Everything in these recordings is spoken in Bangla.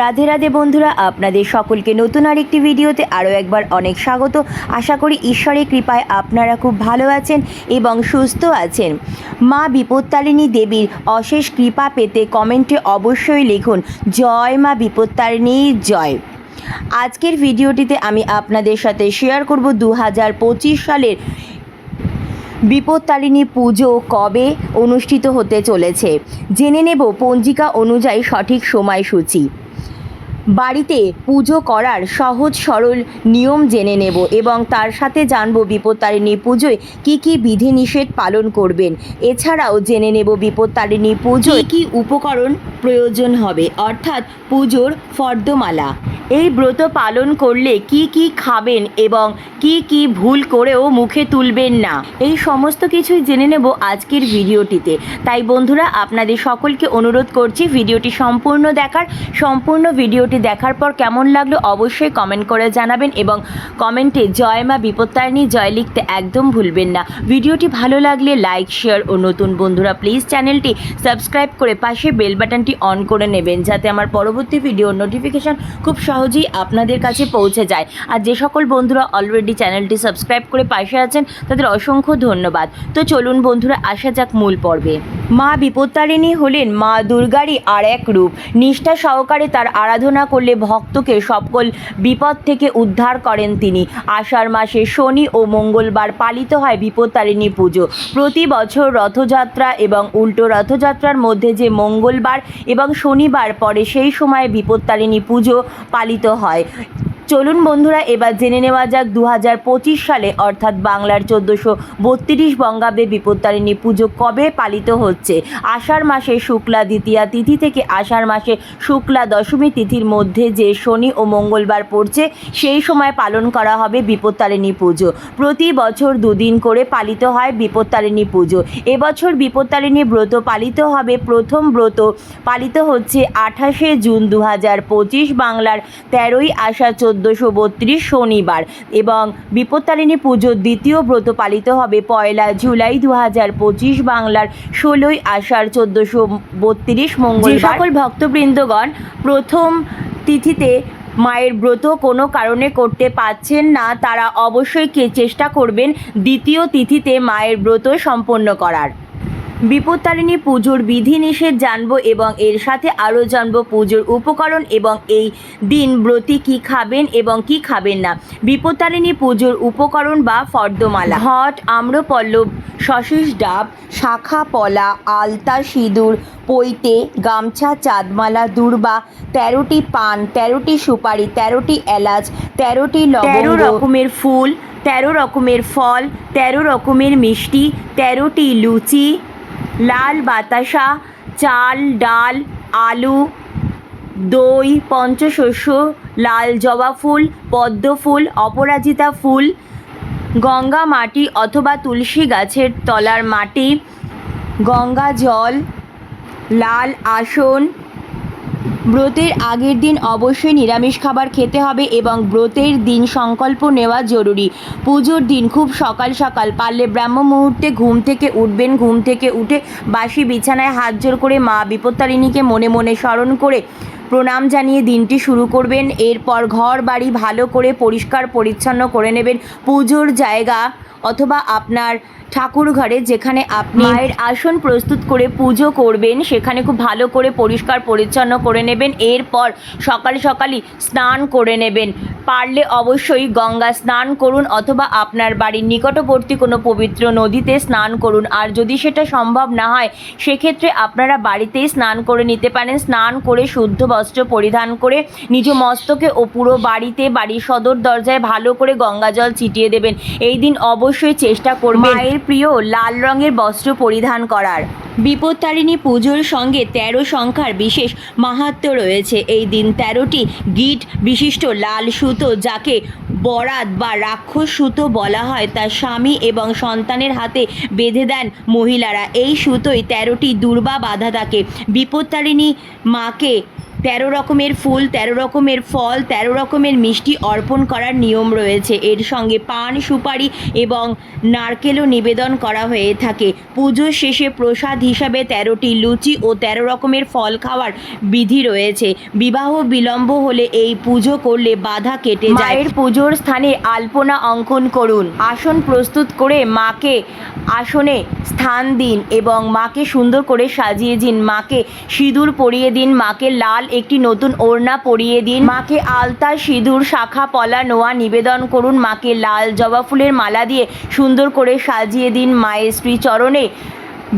রাধে রাধে বন্ধুরা, আপনাদের সকলকে নতুন আরেকটি ভিডিওতে আরও একবার অনেক স্বাগত। আশা করি ঈশ্বরের কৃপায় আপনারা খুব ভালো আছেন এবং সুস্থ আছেন। মা বিপত্তারিণী দেবীর অশেষ কৃপা পেতে কমেন্টে অবশ্যই লিখুন, জয় মা বিপত্তারিণী, জয়। আজকের ভিডিওটিতে আমি আপনাদের সাথে শেয়ার করব দু হাজার পঁচিশ সালের বিপত্তারিণী পুজো কবে অনুষ্ঠিত হতে চলেছে। জেনে নেব পঞ্জিকা অনুযায়ী সঠিক সময়সূচি। বাড়িতে পুজো করার সহজ সরল নিয়ম জেনে নেব এবং তার সাথে জানব বিপত্তারিণী পুজোয় কী কী বিধিনিষেধ পালন করবেন। এছাড়াও জেনে নেব বিপত্তারিণী পুজো কী উপকরণ প্রয়োজন হবে, অর্থাৎ পুজোর ফর্দমালা। এই ব্রত পালন করলে কি কি খাবেন এবং কি কি ভুল করেও মুখে তুলবেন না। এই সমস্ত কিছুই জেনে নেব আজকের ভিডিওটিতে। তাই বন্ধুরা, আপনাদের সকলকে অনুরোধ করছি ভিডিওটি সম্পূর্ণ দেখার, সম্পূর্ণ ভিডিওটি দেখার পর কেমন লাগল অবশ্যই কমেন্ট করে জানাবেন এবং কমেন্টে জয় মা বিপত্তারিণী জয় লিখতে একদম ভুলবেন না। ভিডিওটি ভালো লাগলে লাইক শেয়ার ও নতুন বন্ধুরা প্লিজ চ্যানেলটি সাবস্ক্রাইব করে পাশে বেল বাটনটি অন করে নেবেন যাতে আমার পরবর্তী ভিডিওর নোটিফিকেশান খুব সহজেই আপনাদের কাছে পৌঁছে যায়। আর যে সকল বন্ধুরা অলরেডি চ্যানেলটি সাবস্ক্রাইব করে পাশে আছেন, তাদের অসংখ্য ধন্যবাদ। তো চলুন বন্ধুরা, আসা যাক মূল পর্বে। মা বিপত্তারিণী হলেন মা দুর্গারই আর এক রূপ। নিষ্ঠা সহকারে তার আরাধনা করলে ভক্তকে সকল বিপদ থেকে উদ্ধার করেন তিনি। আষাঢ় মাসে শনি ও মঙ্গলবার পালিত হয় বিপত্তারিণী পুজো। প্রতি বছর রথযাত্রা এবং উল্টো রথযাত্রার মধ্যে যে মঙ্গলবার এবং শনিবার পরে সেই সময়ে বিপত্তারিণী পুজো পালিত হয়। চলুন বন্ধুরা, এবার জেনে নেওয়া যাক দু হাজার পঁচিশ সালে, অর্থাৎ বাংলার চোদ্দোশো বত্রিশ বঙ্গাব্দে বিপত্তারিণী পুজো কবে পালিত হচ্ছে? আষাঢ় মাসে শুক্লা দ্বিতীয়া তিথি থেকে আষাঢ় মাসে শুক্লা দশমী তিথির মধ্যে যে শনি ও মঙ্গলবার পড়ছে, সেই সময় পালন করা হবে বিপত্তারিণী পুজো। প্রতি বছর দুদিন করে পালিত হয় বিপত্তারিণী পুজো। এবছর বিপত্তারিণী ব্রত পালিত হবে। প্রথম ব্রত পালিত হচ্ছে আঠাশে জুন দু হাজার পঁচিশ, বাংলার তেরোই আষাঢ় চোদ্দোশো বত্রিশ শনিবার এবং বিপত্তারিণী পুজোর দ্বিতীয় ব্রত পালিত হবে পয়লা জুলাই দু হাজার পঁচিশ বাংলার ষোলোই আষাঢ় চোদ্দোশো বত্রিশ মঙ্গল সকল ভক্তবৃন্দগণ প্রথম তিথিতে মায়ের ব্রত কোনো কারণে করতে পারছেন না, তারা অবশ্যই চেষ্টা করবেন দ্বিতীয় তিথিতে মায়ের ব্রত সম্পন্ন করার। বিপত্তারিণী পুজোর বিধিনিষেধ জানব এবং এর সাথে আরও জানব পুজোর উপকরণ এবং এই দিন ব্রতী কী খাবেন এবং কি খাবেন না। বিপত্তারিণী পুজোর উপকরণ বা ফর্দমালা। হট আম্রপল্লব শশীষ ডাব, শাখা পলা, আলতা সিঁদুর, পৈতে, গামছা, চাঁদমালা, দুর্বা, তেরোটি পান, তেরোটি সুপারি, তেরোটি এলাচ, তেরোটি তেরো রকমের ফুল, তেরো রকমের ফল, তেরো রকমের মিষ্টি, তেরোটি লুচি লাল বাতাসা, চাল, ডাল, আলু, দই, পঞ্চশস্য, লাল জবা ফুল, পদ্ম ফুল, অপরাজিতা ফুল, গঙ্গা মাটি অথবা তুলসী গাছের তলার মাটি, গঙ্গা জল, লাল আসন ব্রতের আগের দিন অবশ্যই নিরামিষ খাবার খেতে হবে এবং ব্রতের দিন সংকল্প নেওয়া জরুরি। পুজোর দিন খুব সকাল সকাল পারলে ব্রাহ্ম মুহূর্তে ঘুম থেকে উঠবেন, ঘুম থেকে উঠে বাসি বিছানায় হাত জোর করে মা বিপত্তারিণীকে মনে মনে স্মরণ করে প্রণাম জানিয়ে দিনটি শুরু করবেন। এরপর ঘর বাড়ি ভালো করে পরিষ্কার পরিচ্ছন্ন করে নেবেন। পুজোর জায়গা অথবা আপনার ঠাকুর ঘরে যেখানে আপনি মায়ের আসন প্রস্তুত করে পুজো করবেন সেখানে খুব ভালো করে পরিষ্কার পরিচ্ছন্ন করে নেবেন। এরপর সকাল সকালই স্নান করে নেবেন। পারলে অবশ্যই গঙ্গা স্নান করুন অথবা আপনার বাড়ির নিকটবর্তী কোনো পবিত্র নদীতে স্নান করুন। আর যদি সেটা সম্ভব না হয় সেক্ষেত্রে আপনারা বাড়িতেই স্নান করে নিতে পারেন। স্নান করে শুদ্ধ বস্ত্র পরিধান করে নিজ মস্তকে ও পুরো বাড়িতে বাড়ির সদর দরজায় ভালো করে গঙ্গা জল ছিটিয়ে দেবেন। এই দিন অবশ্যই চেষ্টা করবেন মায়ের প্রিয় লাল রঙের বস্ত্র পরিধান করার। বিপত্তারিণী পুজোর সঙ্গে তেরো সংখ্যার বিশেষ মাহাত্ম্য রয়েছে। এই দিন তেরোটি গিট বিশিষ্ট লাল সুতো যাকে বরাত বা রাক্ষস সুতো বলা হয় তার স্বামী এবং সন্তানের হাতে বেঁধে দেন মহিলারা। এই সুতোয় তেরোটি দুর্বা বাধা থাকে। বিপত্তারিণী মাকে তেরো রকমের ফুল, তেরো রকমের ফল, তেরো রকমের মিষ্টি অর্পণ করার নিয়ম রয়েছে। এর সঙ্গে পান, সুপারি এবং নারকেলও নিবেদন করা হয়ে থাকে। পুজো শেষে প্রসাদ হিসাবে তেরোটি লুচি ও তেরো রকমের ফল খাওয়ার বিধি রয়েছে। বিবাহ বিলম্ব হলে এই পুজো করলে বাধা কেটে যায়। মায়ের পুজোর স্থানে আলপনা অঙ্কন করুন। আসন প্রস্তুত করে মাকে আসনে স্থান দিন এবং মাকে সুন্দর করে সাজিয়ে দিন। মাকে সিঁদুর পরিয়ে দিন। মাকে লাল একটি নতুন ওড়না পরিয়ে দিন। মাকে আলতা, সিঁদুর, শাখা, পলা, নোয়া নিবেদন করুন। মাকে লাল জবা ফুলের মালা দিয়ে সুন্দর করে সাজিয়ে দিন মায়ের শ্রীচরণে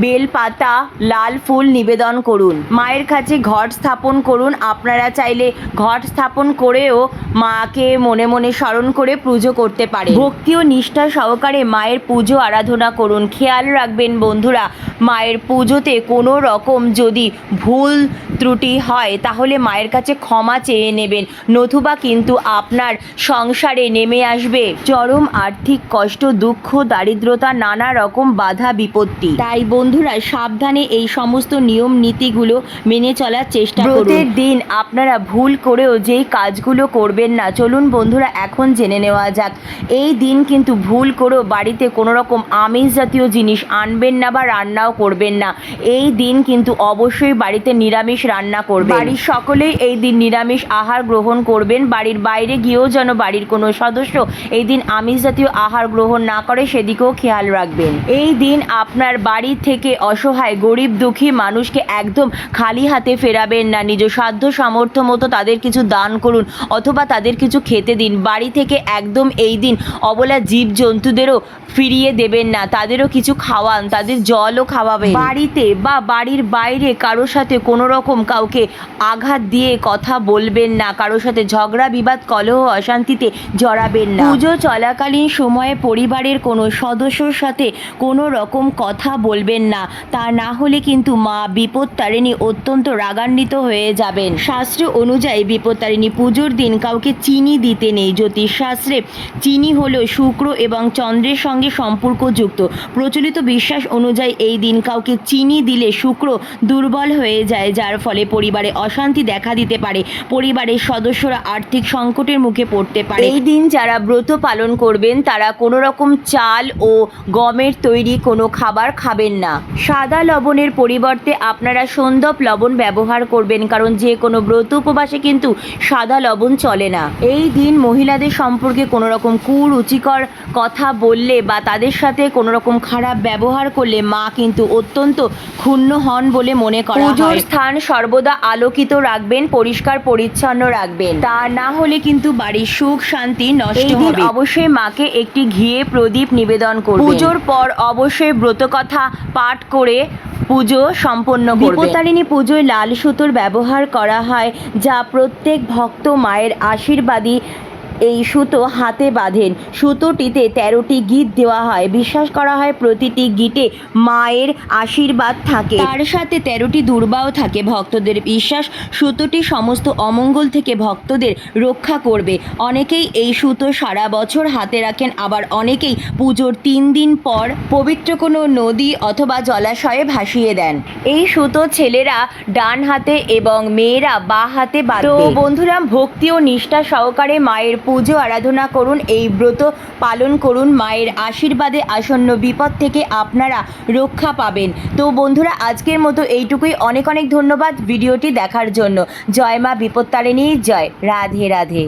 বেলপাতা, লাল ফুল নিবেদন করুন। মায়ের কাছে ঘট স্থাপন করুন। আপনারা চাইলে ঘট স্থাপন করেও মাকে মনে মনে স্মরণ করে পুজো করতে পারে ভক্তি ও নিষ্ঠা সহকারে মায়ের পুজো আরাধনা করুন। খেয়াল রাখবেন বন্ধুরা, মায়ের পুজোতে কোনো রকম যদি ভুল ত্রুটি হয়, তাহলে মায়ের কাছে ক্ষমা চেয়ে নেবেন। নতুবা কিন্তু আপনার সংসারে নেমে আসবে। চরম আর্থিক কষ্ট, দুঃখ, দারিদ্রতা, নানা রকম বাধা, বিপত্তি। তাই বন্ধুরা সাবধানে এই সমস্ত নিয়ম নীতিগুলো মেনে চলার চেষ্টা করুন। দিন আপনারা ভুল করেও যেই কাজগুলো করবেন না চলুন বন্ধুরা এখন জেনে নেওয়া যাক। এই দিন কিন্তু ভুল করেও বাড়িতে কোনো রকম আমিষ জাতীয় জিনিস আনবেন না বা রান্নাও করবেন না। এই দিন কিন্তু অবশ্যই বাড়িতে নিরামিষ রান্না করবেন। বাড়ির সকলেই এই দিন নিরামিষ আহার গ্রহণ করবেন। বাড়ির বাইরে গিয়েও যেন বাড়ির কোনো সদস্য এই দিন আমিষ জাতীয় আহার গ্রহণ না করে সেদিকেও খেয়াল রাখবেন। এই দিন আপনার বাড়ি থেকে অসহায়, গরিব, দুঃখী মানুষকে একদম খালি হাতে ফেরাবেন না। নিজ সাধ্য, সামর্থ্য মতো তাদের কিছু দান করুন অথবা তাদের কিছু খেতে দিন। বাড়ি থেকে একদম এই দিন অবলা জীব জন্তুদেরও ফিরিয়ে দেবেন না। তাদেরও কিছু খাওয়ান, তাদের জলও খাওয়াবেন। বাড়িতে বা বাড়ির বাইরে কারোর সাথে কোনো রকম কাউকে আঘাত দিয়ে কথা বলবেন না। কারোর সাথে ঝগড়া, বিবাদ, কলহ, অশান্তিতে জড়াবেন না। পুজো চলাকালীন সময়ে পরিবারের কোনো সদস্যর সাথে কোনো রকম কথা বলবেন না। তা না হলে কিন্তু মা বিপত্তারিণী অত্যন্ত রাগান্বিত হয়ে যাবেন। শাস্ত্র অনুযায়ী বিপত্তারিণী পুজোর দিন কাউকে চিনি দিতে নেই। জ্যোতিষ শাস্ত্রে চিনি হলো শুক্র এবং চন্দ্রের সঙ্গে সম্পর্কযুক্ত। প্রচলিত বিশ্বাস অনুযায়ী এই দিন কাউকে চিনি দিলে শুক্র দুর্বল হয়ে যায়, যার ফলে পরিবারে অশান্তি দেখা দিতে পারে। পরিবারের সদস্যরা আর্থিক সংকটের মুখে পড়তে পারে। এই দিন যারা ব্রত পালন করবেন, তারা কোনো রকম চাল ও গমের তৈরি কোনো খাবার খাবেন না। সাদা লবণের পরিবর্তে আপনারা সন্দপ লবণ ব্যবহার করবেন কারণ যে কোনো ব্রত উপবাসে কিন্তু সাদা লবণ চলে না। এই দিন মহিলাদের সম্পর্কে কোনো রকম কুরুচিকর কথা বললে বা তাদের সাথে কোনো রকম খারাপ ব্যবহার করলে মা কিন্তু অত্যন্ত ক্ষুণ্ণ হন বলে মনে করা পুজোর স্থান সর্বদা আলোকিত রাখবেন পরিষ্কার পরিচ্ছন্ন রাখবেন। তা না হলে কিন্তু বাড়ির সুখ শান্তি নষ্ট হবে। অবশ্যই মাকে একটি ঘিয়ে প্রদীপ নিবেদন করবেন। পুজোর পর অবশ্যই ব্রতকথা পাঠ করে পুজো সম্পন্ন দীপতারিণী পুজোয় লাল সুতোর ব্যবহার করা হয়, যা প্রত্যেক ভক্ত মায়ের আশীর্বাদী এই সুতো হাতে বাঁধেন। সুতোটিতে তেরোটি গীত দেওয়া হয়। বিশ্বাস করা হয় প্রতিটি গীতে মায়ের আশীর্বাদ থাকে। তার সাথে তেরোটি দুর্বাও থাকে। ভক্তদের বিশ্বাস সুতোটি সমস্ত অমঙ্গল থেকে ভক্তদের রক্ষা করবে। অনেকেই এই সুতো সারা বছর হাতে রাখেন। আবার অনেকেই পুজোর তিন দিন পর পবিত্র কোনো নদী অথবা জলাশয়ে ভাসিয়ে দেন। এই সুতো ছেলেরা ডান হাতে এবং মেয়েরা বা হাতে বাঁধে। বন্ধুরা ভক্তি ও নিষ্ঠা সহকারে মায়ের পুজো, আরাধনা করুন, এই ব্রত পালন করুন। মায়ের আশীর্বাদে আসন্ন বিপদ থেকে আপনারা রক্ষা পাবেন। তো বন্ধুরা, আজকের মতো এইটুকুই। অনেক অনেক ধন্যবাদ ভিডিওটি দেখার জন্য। জয় মা বিপত্তারিণী, জয়। রাধে রাধে।